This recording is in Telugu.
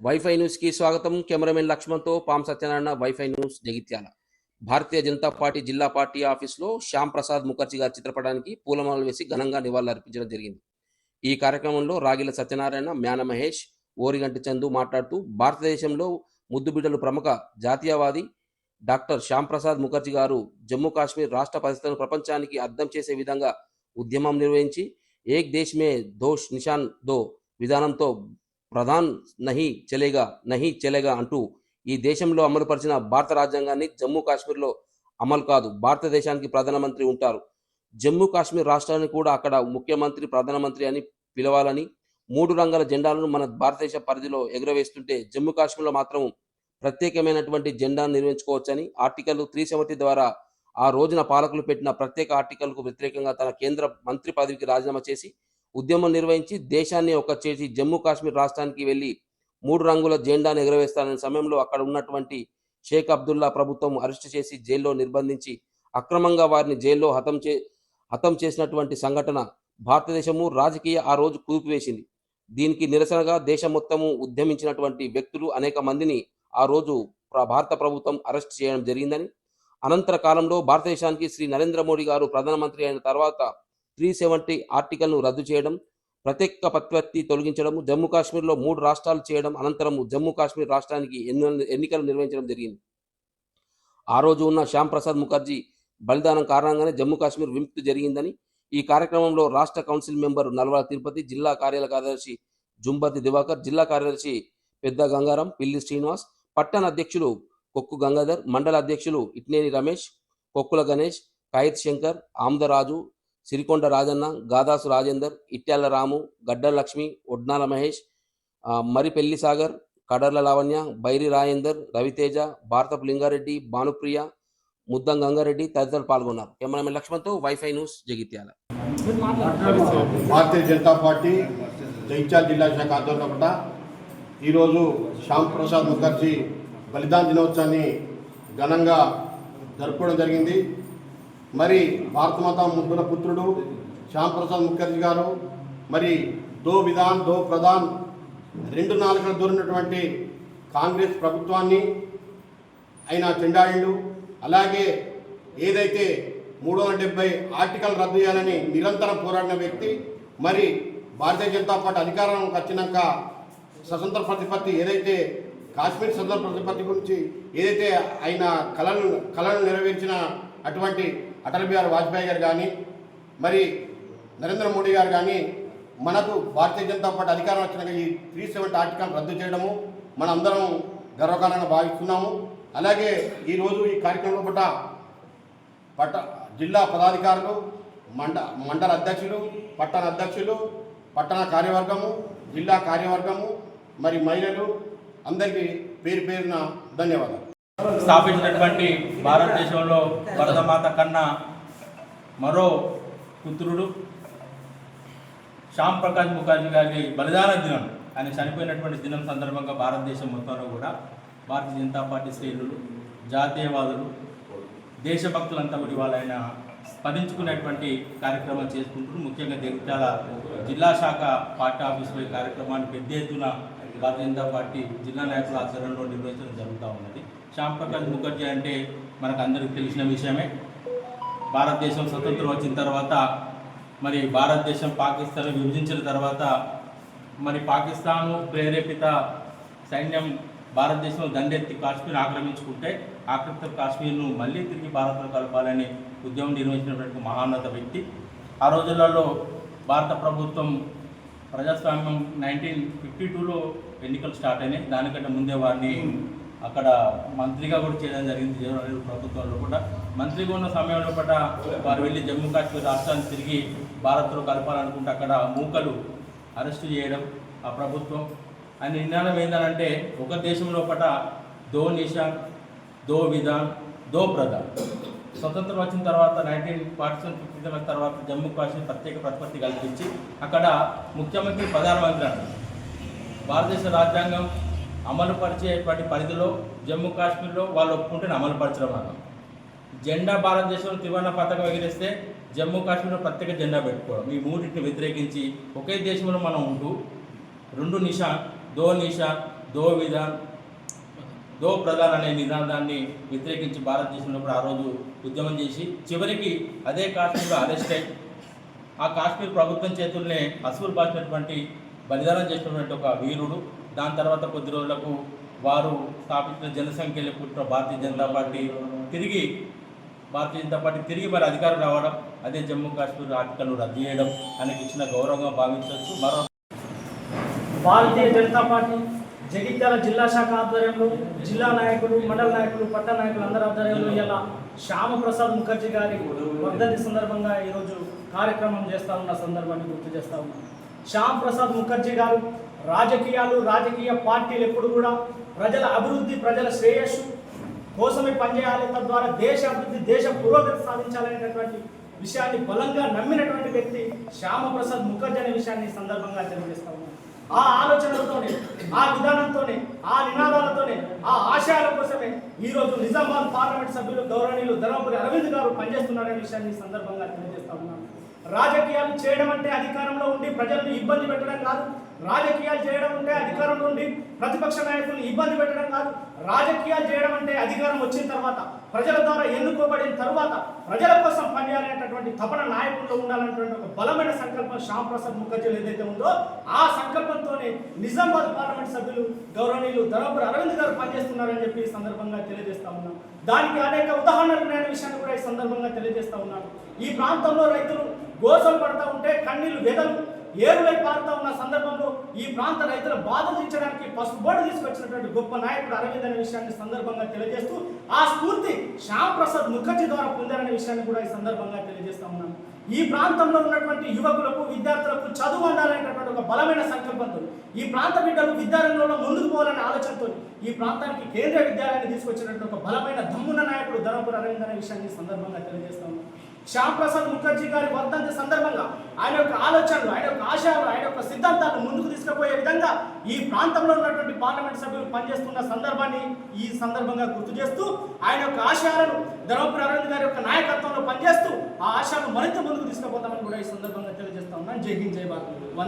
వైఫై న్యూస్కి స్వాగతం. కెమెరామెన్ లక్ష్మణ్తో పాం Satyanarayana wifi news Jagtial. Bharatiya Janata party జిల్లా పార్టీ ఆఫీసులో శ్యామ్ ప్రసాద్ ముఖర్జీ గారి చిత్రపటానికి పూలమాలలు వేసి ఘనంగా నివాళులర్పించడం జరిగింది. ఈ కార్యక్రమంలో రాగిల సత్యనారాయణ మ్యాన మహేష్ ఓరిగంటి చందు మాట్లాడుతూ భారతదేశంలో ముద్దుబిడ్డలు ప్రముఖ జాతీయవాది డాక్టర్ శ్యామ్ ప్రసాద్ ముఖర్జీ గారు జమ్మూ కాశ్మీర్ రాష్ట్ర పరిస్థితులను ప్రపంచానికి అర్థం చేసే విధంగా ఉద్యమం నిర్వహించి ఏక్ దేశ్ మే దోష్ నిషాన్ దో విధానంతో ప్రధాన్ నహి చలేగా నహి చలేగా అంటూ ఈ దేశంలో అమలుపరిచిన భారత రాజ్యాంగాన్ని జమ్మూ కాశ్మీర్లో అమలు కాదు భారతదేశానికి ప్రధానమంత్రి ఉంటారు. జమ్మూ కాశ్మీర్ రాష్ట్రాన్ని కూడా అక్కడ ముఖ్యమంత్రి ప్రధానమంత్రి అని పిలవాలని మూడు రంగాల జెండాలను మన భారతదేశ పరిధిలో ఎగురవేస్తుంటే జమ్మూ కాశ్మీర్లో మాత్రం ప్రత్యేకమైనటువంటి జెండాను నిర్వహించుకోవచ్చని ఆర్టికల్ త్రీ సెవెంటీ ద్వారా ఆ రోజున పాలకులు పెట్టిన ప్రత్యేక ఆర్టికల్కు వ్యతిరేకంగా తన కేంద్ర మంత్రి పదవికి రాజీనామా చేసి ఉద్యమం నిర్వహించి దేశాన్ని ఒక చేసి జమ్మూ కాశ్మీర్ రాష్ట్రానికి వెళ్ళి మూడు రంగుల జెండాను ఎగురవేస్తానన్న సమయంలో అక్కడ ఉన్నటువంటి షేక్ అబ్దుల్లా ప్రభుత్వం అరెస్టు చేసి జైల్లో నిర్బంధించి అక్రమంగా వారిని జైల్లో హతం చే హతం చేసినటువంటి సంఘటన భారతదేశము రాజకీయ ఆ రోజు కూపివేసింది దీనికి నిరసనగా దేశం మొత్తము ఉద్యమించినటువంటి వ్యక్తులు అనేక మందిని ఆ రోజు భారత ప్రభుత్వం అరెస్ట్ చేయడం జరిగిందని అనంతర కాలంలో భారతదేశానికి శ్రీ నరేంద్ర మోడీ గారు ప్రధానమంత్రి అయిన తర్వాత త్రీ సెవెంటీ ఆర్టికల్ను రద్దు చేయడం ప్రత్యేక పత్వత్తి తొలగించడం జమ్మూ కాశ్మీర్లో మూడు రాష్ట్రాలు చేయడం అనంతరం జమ్మూ కాశ్మీర్ రాష్ట్రానికి ఎన్ని ఎన్నికలు నిర్వహించడం జరిగింది. ఆ రోజు ఉన్న శ్యామ్ ప్రసాద్ ముఖర్జీ బలిదానం కారణంగానే జమ్మూ కాశ్మీర్ విముక్తి జరిగిందని ఈ కార్యక్రమంలో రాష్ట్ర కౌన్సిల్ మెంబర్ నల్వాల తిరుపతి జిల్లా కార్యాలయ కార్యదర్శి జుంబతి దివాకర్ జిల్లా కార్యదర్శి పెద్ద గంగారం పిల్లి శ్రీనివాస్ పట్టణ అధ్యక్షులు కొక్కు గంగాధర్ మండల అధ్యక్షులు ఇట్నేని రమేష్ కొక్కుల గణేష్ కాయిత్ శంకర్ ఆమ్దరాజు సిరికొండ రాజన్న గాదాసు రాజేందర్ ఇట్యాల రాము గడ్డ లక్ష్మి ఒడ్నాల మహేష్ మరిపెల్లి సాగర్ కడర్ల లావణ్య బైరి రాజేందర్ రవితేజ భారతపు లింగారెడ్డి భానుప్రియ ముద్దం గంగారెడ్డి తదితరులు పాల్గొన్నారు. Cameraman లక్ష్మణ్తో wifi news Jagtial. Bharatiya Janata party Jagtial జిల్లా శాఖ ఆధ్వర్యంలో ఈరోజు శ్యామ్ ప్రసాద్ ముఖర్జీ బలిదాన దినోత్సవాన్ని ఘనంగా జరుపుకోవడం జరిగింది. మరి భారతమాత ముద్దుల పుత్రుడు శ్యాంప్రసాద్ ముఖర్జీ గారు మరి దో విధాన్ దో ప్రధాన్ రెండు నాలుగుల దూరినటువంటి కాంగ్రెస్ ప్రభుత్వాన్ని ఆయన చెండాయిండు అలాగే ఏదైతే మూడు వందల డెబ్బై ఆర్టికల్ రద్దు చేయాలని నిరంతరం పోరాడిన వ్యక్తి మరి భారతీయ జనతా పార్టీ అధికారంలోకి వచ్చినాక స్వతంత్ర ప్రతిపత్తి ఏదైతే కాశ్మీర్ స్వతంత్ర ప్రతిపత్తి గురించి ఏదైతే ఆయన కళను కళను నెరవేర్చిన అటువంటి అటల్ బిహారీ వాజ్పేయి గారు కానీ మరి నరేంద్ర మోడీ గారు కానీ మనకు భారతీయ జనతా పార్టీ అధికారం వచ్చినాక ఈ త్రీ సెవెంటీ ఆర్టికల్ రద్దు చేయడము మన అందరం గర్వకారణంగా భావిస్తున్నాము. అలాగే ఈరోజు ఈ కార్యక్రమంలో పట్ల పట్ట జిల్లా పదాధికారులు మండ మండల అధ్యక్షులు పట్టణ అధ్యక్షులు పట్టణ కార్యవర్గము జిల్లా కార్యవర్గము మరి మహిళలు అందరికీ పేరు పేరున ధన్యవాదాలు. స్థాపించినటువంటి భారతదేశంలో భరతమాత కన్నా మరో పుత్రుడు శ్యామ్ ప్రకాష్ ముఖర్జీ గారి బలిదాన దినం. ఆయన చనిపోయినటువంటి దినం సందర్భంగా భారతదేశం మొత్తంలో కూడా భారతీయ జనతా పార్టీ శ్రేణులు జాతీయవాదులు దేశభక్తులంతా కూడా ఇవాళ ఆయన స్మరించుకునేటువంటి కార్యక్రమం చేసుకుంటున్నారు. ముఖ్యంగా జగిత్యాల జిల్లా శాఖ పార్టీ ఆఫీసులో ఈ కార్యక్రమాన్ని పెద్ద ఎత్తున భారతీయ జనతా పార్టీ జిల్లా నాయకుల ఆధ్వర్యంలో నిర్వహించడం జరుగుతూ ఉన్నది. శ్యామ్ ప్రకాష్ ముఖర్జీ అంటే మనకు అందరికీ తెలిసిన విషయమే. భారతదేశం స్వతంత్రం వచ్చిన తర్వాత మరి భారతదేశం పాకిస్తాన్ విభజించిన తర్వాత మరి పాకిస్తాను ప్రేరేపిత సైన్యం భారతదేశంలో దండెత్తి కాశ్మీర్ ఆక్రమించుకుంటే ఆక్రమిత కాశ్మీర్ను మళ్ళీ తిరిగి భారత్లో కలపాలని ఉద్యమం నిర్వహించినటువంటి మహాన్నత వ్యక్తి. ఆ రోజులలో భారత ప్రభుత్వం ప్రజాస్వామ్యం నైన్టీన్ ఫిఫ్టీ టూలో ఎన్నికలు స్టార్ట్ అయినాయి. దానికంటే ముందే వారిని అక్కడ మంత్రిగా కూడా చేయడం జరిగింది. జవహర్లాల్ ప్రభుత్వంలో కూడా. మంత్రిగా ఉన్న సమయంలో కూడా వారు వెళ్ళి జమ్మూ కాశ్మీర్ రాష్ట్రాన్ని తిరిగి భారత్లో కలపాలనుకుంటే అక్కడ మూకలు అరెస్టు చేయడం ఆ ప్రభుత్వం. అని నిర్ణయం ఏంటంటే ఒక దేశంలో పట దో నిషాన్ దో విధాన్ దో ప్రధాన్. స్వతంత్రం వచ్చిన తర్వాత nineteen forty seven fifty seven తర్వాత జమ్మూ కాశ్మీర్ ప్రత్యేక ప్రతిపత్తి కల్పించి అక్కడ ముఖ్యమంత్రి ప్రధానమంత్రి అంటారు భారతదేశ రాజ్యాంగం అమలు పరిచేటువంటి పరిధిలో జమ్మూ కాశ్మీర్లో వాళ్ళు ఒప్పుకుంటే అమలు పరచడం అన్నాం జెండా భారతదేశంలో త్రివర్ణ పతాకం ఎగిరిస్తే జమ్మూ కాశ్మీర్లో ప్రత్యేక జెండా పెట్టుకోవడం. ఈ మూడింటిని వ్యతిరేకించి ఒకే దేశంలో మనం ఉంటూ రెండు నిషా దో నిషా దో విధాన్ దో ప్రధాన్ అనే నినాదాన్ని వ్యతిరేకించి భారతదేశంలో కూడా ఆ రోజు ఉద్యమం చేసి చివరికి అదే కాశ్మీర్లో అరెస్ట్ అయి ఆ కాశ్మీర్ ప్రభుత్వం చేతుల్నే అసూల్ బాసినటువంటి బలిదానం చేసినటువంటి ఒక వీరుడు. దాని తర్వాత కొద్ది రోజులకు వారు స్థాపించిన జనసంఖ్యలో పుట్టిన భారతీయ జనతా పార్టీ తిరిగి భారతీయ జనతా పార్టీ తిరిగి మరి అధికారం రావడం అదే జమ్మూ కాశ్మీర్ ఆర్టికల్ను రద్దు చేయడం ఆయనకి ఇచ్చిన గౌరవంగా భావించవచ్చు. మరో భారతీయ జనతా పార్టీ జగిత్యాల జిల్లా శాఖ ఆధ్వర్యంలో జిల్లా నాయకులు మండల నాయకులు పట్టణ నాయకులు అందరి ఆధ్వర్యంలో ఇలా శ్యామప్రసాద్ ముఖర్జీ గారి వర్ధంతి సందర్భంగా ఈరోజు కార్యక్రమం చేస్తా ఉన్న సందర్భాన్ని గుర్తు చేస్తా ఉన్నాం. శ్యామ్ ప్రసాద్ ముఖర్జీ గారు రాజకీయాలు రాజకీయ పార్టీలు ఎప్పుడు కూడా ప్రజల అభివృద్ధి ప్రజల శ్రేయస్సు కోసమే పనిచేయాలి తద్వారా దేశ అభివృద్ధి దేశ పురోగతి సాధించాలనేటటువంటి విషయాన్ని బలంగా నమ్మినటువంటి వ్యక్తి శ్యామప్రసాద్ ముఖర్జీ అనే విషయాన్ని సందర్భంగా తెలియజేస్తా ఆ ఆలోచనలతోనే ఆ విధానంతోనే ఆ నినాదాలతోనే ఆ ఆశయాల కోసమే ఈరోజు నిజామాబాద్ పార్లమెంట్ సభ్యులు గౌరవనీయులు ధర్మపురి అరవింద్ గారు పనిచేస్తున్నారనే విషయాన్ని సందర్భంగా తెలియజేస్తా ఉన్నాను. రాజకీయాలు చేయడం అంటే అధికారంలో ఉండి ప్రజలను ఇబ్బంది పెట్టడం కాదు. రాజకీయాలు చేయడం అంటే అధికారం నుండి ప్రతిపక్ష నాయకులను ఇబ్బంది పెట్టడం కాదు. రాజకీయాలు చేయడం అంటే అధికారం వచ్చిన తర్వాత ప్రజల ద్వారా ఎన్నుకోబడిన తర్వాత ప్రజల కోసం పనిచేయాలనేటటువంటి తపన నాయకుల్లో ఉండాలనేటువంటి ఒక బలమైన సంకల్పం శ్యామ్ ప్రసాద్ ముఖర్జీలు ఏదైతే ఉందో ఆ సంకల్పంతోనే నిజామాబాద్ పార్లమెంట్ సభ్యులు గౌరవనీయులు ధర్మపురి అరవింద్ గారు పనిచేస్తున్నారని చెప్పి ఈ సందర్భంగా తెలియజేస్తా ఉన్నాం దానికి అనేక ఉదాహరణలు నేను విషయాన్ని కూడా ఈ సందర్భంగా తెలియజేస్తా ఉన్నాను. ఈ ప్రాంతంలో రైతులు గోసలు పడతా ఉంటే కన్నీళ్ళు వెదలు. ఏరులై పారుతా ఉన్న సందర్భంలో ఈ ప్రాంత రైతుల బాధలు తీర్చడానికి పసుపు బోర్డు తీసుకొచ్చినటువంటి గొప్ప నాయకుడు అరవింద్ అనే విషయాన్ని సందర్భంగా తెలియజేస్తూ ఆ స్ఫూర్తి శ్యామ్ ప్రసాద్ ముఖర్జీ ద్వారా పొందారనే విషయాన్ని కూడా ఈ సందర్భంగా తెలియజేస్తా ఉన్నాను. ఈ ప్రాంతంలో ఉన్నటువంటి యువకులకు విద్యార్థులకు చదువు ఉండాలనేటటువంటి ఒక బలమైన సంకల్పంతో ఈ ప్రాంత బిడ్డలు విద్యారంగంలో ముందుకు పోవాలనే ఆలోచనతో ఈ ప్రాంతానికి కేంద్రీయ విద్యాలయాన్ని తీసుకొచ్చినటువంటి ఒక బలమైన దమ్మున్న నాయకుడు ధర్మపుర అరవింద్ అనే విషయాన్ని సందర్భంగా తెలియజేస్తా ఉన్నాను. శ్యామ్ ప్రసాద్ ముఖర్జీ గారి వర్ధంతి సందర్భంగా ఆయన యొక్క ఆలోచనలు ఆయన యొక్క ఆశయాలు ఆయన యొక్క సిద్ధాంతాలను ముందుకు తీసుకుపోయే విధంగా ఈ ప్రాంతంలో ఉన్నటువంటి పార్లమెంట్ సభ్యులు పనిచేస్తున్న సందర్భాన్ని ఈ సందర్భంగా గుర్తు చేస్తూ ఆయన యొక్క ఆశయాలను ధర్మపురి అరవింద్ గారి యొక్క నాయకత్వంలో పనిచేస్తూ ఆ ఆశయాలను మరింత ముందుకు తీసుకుపోతామని కూడా ఈ సందర్భంగా తెలియజేస్తా ఉన్నాను జై హింద్ జై భారత్.